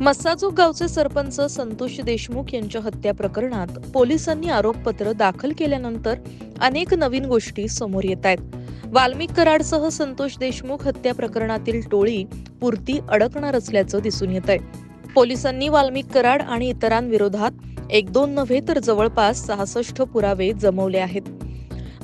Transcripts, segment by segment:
मस्साजोग गावचे सरपंच संतोष देशमुख यांच्या हत्या प्रकरणात पोलिसांनी आरोपपत्र दाखल केल्यानंतर अनेक नवीन गोष्टी समोर येत आहेत. वाल्मिक कराडसह संतोष देशमुख हत्या प्रकरणातील टोळी पुरती अडकणार असल्याचं दिसून येत आहे. पोलिसांनी वाल्मिक कराड आणि इतरांविरोधात एक दोन नव्हे तर जवळपास सहासष्ट पुरावे जमवले आहेत.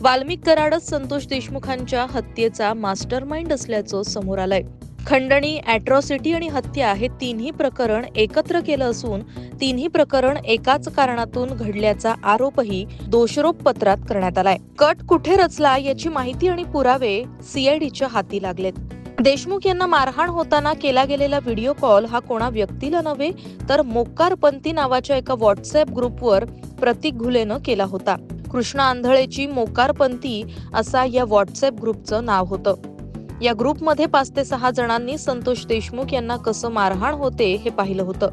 वाल्मिक कराडच संतोष देशमुखांच्या हत्येचा मास्टर माइंड असल्याचं समोर आलंय. खंडणी अॅट्रॉसिटी आणि हत्या हे तिन्ही प्रकरण एकत्र केलं असून तिन्ही प्रकरण एकाच कारणातून घडल्याचा आरोपही दोषरोप पत्रात करण्यात आलाय. कट कुठे रचला याची माहिती आणि पुरावे सीआयडीच्या हाती लागलेत. देशमुख यांना मारहाण होताना केला गेलेला व्हिडिओ कॉल हा कोणा व्यक्तीला नव्हे तर मोकारपंथी नावाच्या एका व्हॉट्सअप ग्रुपवर प्रतीक घुलेनं केला होता. कृष्णा आंधळेची मोकारपंथी असा या व्हॉट्सअप ग्रुपचं नाव होतं. या ग्रुपमध्ये पाच ते सहा जणांनी संतोष देशमुख यांना कसं मारहाण होते हे पाहिलं होतं.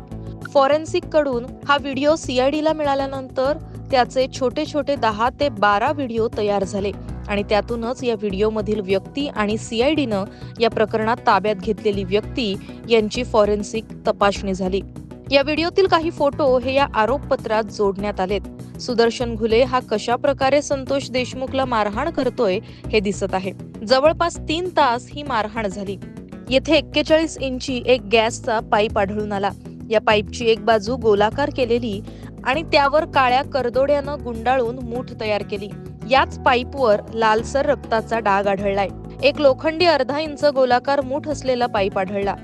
फॉरेन्सिककडून हा व्हिडिओ सीआयडीला मिळाल्यानंतर त्याचे छोटे छोटे दहा ते बारा व्हिडिओ तयार झाले आणि त्यातूनच या व्हिडिओमधील व्यक्ती आणि सीआयडीनं या प्रकरणात ताब्यात घेतलेली व्यक्ती यांची फॉरेन्सिक तपासणी झाली. या व्हिडिओतील काही फोटो हे या आरोपपत्रात जोडण्यात आलेत. सुदर्शन घुले हा कशा प्रकारे संतोष देशमुखला मारहाण करतोय हे दिसत आहे. जवळपास तीन तास ही मारहाण झाली. येथे एक्केचाळीस इंची एक गॅसचा पाईप आढळून आला. या पाईपची एक बाजू गोलाकार केलेली आणि त्यावर काळ्या करदोड्यानं गुंडाळून मूठ तयार केली. याच पाईपवर लालसर रक्ताचा डाग आढळलाय. एक लोखंडी अर्धा इंच गोलाकार मूठ असलेला पाईप आढळला.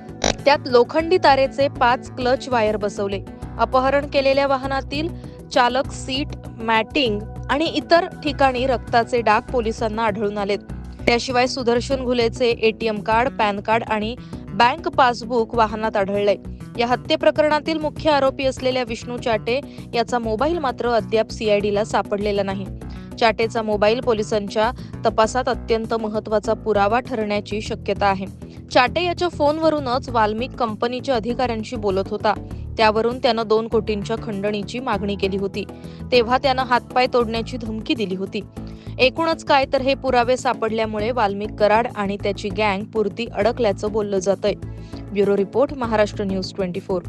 त्यात लोखंडी तारेचे पाच क्लच वायर बसवले. अपहरण केलेल्या वाहनातील चालक सीट मॅटिंग आणि इतर ठिकाणी रक्ताचे डाग पोलिसांना आढळून आलेत. त्याशिवाय सुदर्शन घुलेचे एटीएम कार्ड पॅन कार्ड आणि बँक पासबुक वाहनात आढळले. या हत्ये प्रकरणातील मुख्य आरोपी असलेल्या विष्णू चाटे याचा मोबाईल मात्र अद्याप सीआयडीला सापडलेला नाही. चाटेचा मोबाईल पोलिसांच्या तपासात अत्यंत महत्त्वाचा पुरावा ठरण्याची शक्यता आहे. चाटे याच्या फोनवरूनच वाल्मिक कंपनीच्या अधिकाऱ्यांशी बोलत होता. त्यावरून त्यानं दोन कोटींच्या खंडणीची मागणी केली होती. तेव्हा त्यानं हातपाय तोडण्याची धमकी दिली होती. एकूणच काय तर हे पुरावे सापडल्यामुळे वाल्मिक कराड आणि त्याची गँग पुरती अडकल्याचं बोललं जातंय. Bureau report Maharashtra news twenty four.